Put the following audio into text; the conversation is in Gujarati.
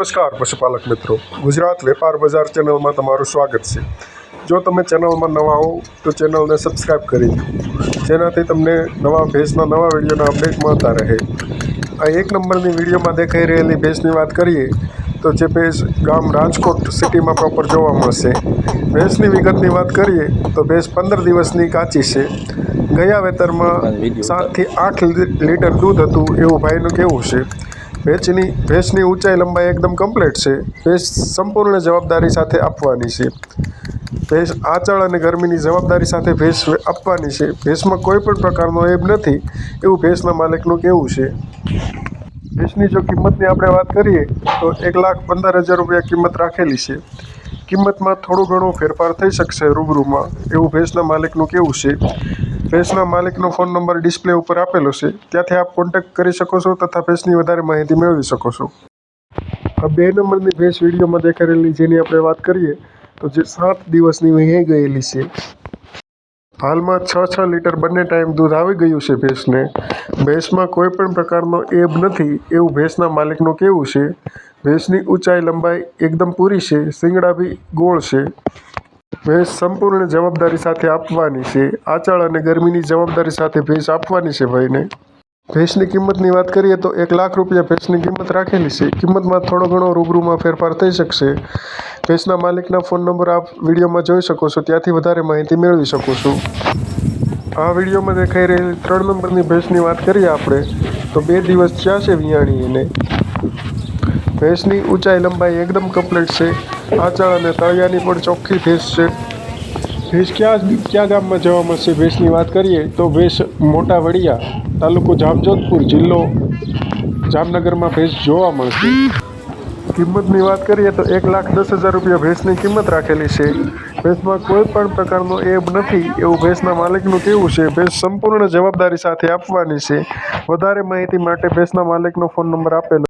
નમસ્કાર પશુપાલક મિત્રો. ગુજરાત વેપાર બજાર ચેનલમાં તમારું સ્વાગત છે. જો તમે ચેનલમાં નવા હો તો ચેનલને સબસ્ક્રાઈબ કરી દો. જેનાથી તમને નવા ભેંસના નવા વિડીયોના અપડેટ મળતા રહે. આ એક નંબરની વિડીયોમાં દેખાઈ રહેલી ભેંસની વાત કરીએ તો જે ભેંસ ગામ રાજકોટ સિટીમાં પ્રોપર જોવા મળશે. ભેંસની વિગતની વાત કરીએ તો ભેંસ પંદર દિવસની કાચી છે. ગયા વેતરમાં સાતથી આઠ લીટર દૂધ હતું એવું ભાઈનું કહેવું છે. ભેંસની ભેંસની ઊંચાઈ લંબાઈ એકદમ કમ્પ્લીટ છે. ભેંસ સંપૂર્ણ જવાબદારી સાથે આપવાની છે. ભેંસ આંચળ અને ગરમીની જવાબદારી સાથે ભેંસ આપવાની છે. ભેંસમાં કોઈ પણ પ્રકારનો એબ નથી. એવું ભેંસના માલિકનું કહેવું છે. ભેંસની જો કિંમતની આપણે વાત કરીએ, તો એક લાખ પંદર હજાર રૂપિયા કિંમત રાખેલી છે. કિંમતમાં થોડો ઘણો ફેરફાર થઈ શકશે રૂબરૂમાં. એવું ભેંસના માલિકનું કહેવું છે. ભેંસના માલિકનો ફોન નંબર ડિસ્પ્લે ઉપર આપેલો છે. ત્યાંથી આપ કોન્ટેક્ટ કરી શકો છો તથા ભેંસની વધારે માહિતી મેળવી શકો છો. આ બે નંબરની ભેંસ વિડીયોમાં દેખાડેલી જેની આપણે વાત કરીએ, તો જે સાત દિવસની વહી ગયેલી છે. હાલમાં છ છ લીટર બંને ટાઈમ દૂધ આવી ગયું છે ભેંસને. ભેંસમાં કોઈ પણ પ્રકારનો એબ નથી, એવું ભેંસના માલિકનું કહેવું છે. ભેંસની ઊંચાઈ લંબાઈ એકદમ પૂરી છે, શિંગડા બી ગોળ છે. ભેંસ સંપૂર્ણ જવાબદારી સાથે આપવાની છે. આંચળ અને ગરમીની જવાબદારી સાથે ભેંસ આપવાની છે ભાઈને. ભેંસની કિંમતની વાત કરીએ તો એક લાખ રૂપિયા ભેંસની કિંમત રાખેલી છે. કિંમતમાં થોડો ઘણો રૂબરૂમાં ફેરફાર થઈ શકશે. ભેંસના માલિકના ફોન નંબર આપ વિડીયોમાં જોઈ શકો છો. ત્યાંથી વધારે માહિતી મેળવી શકો છો. આ વિડીયોમાં દેખાઈ રહેલી ત્રણ નંબરની ભેંસની વાત કરીએ આપણે, તો બે દિવસ થયા છે વિયાણી એને ભેંસની ઊંચાઈ લંબાઈ એકદમ કમ્પ્લીટ છે. આંચળ અને તળિયાની પણ ચોખ્ખી ભેંસ છે. ભેંસ ક્યાં ક્યાં ગામમાં જોવા મળશે? ભેંસની વાત કરીએ તો ભેંસ મોટા વડિયા, તાલુકો જામજોધપુર જિલ્લો, જામનગરમાં ભેંસ જોવા મળશે. કિંમતની વાત કરીએ તો એક લાખ દસ હજાર રૂપિયા ભેંસની કિંમત રાખેલી છે. ભેંસમાં કોઈ પણ પ્રકારનો એબ નથી. એવું ભેંસના માલિકનું કહેવું છે. ભેંસ સંપૂર્ણ જવાબદારી સાથે આપવાની છે. વધારે માહિતી માટે ભેંસના માલિકનો ફોન નંબર આપેલો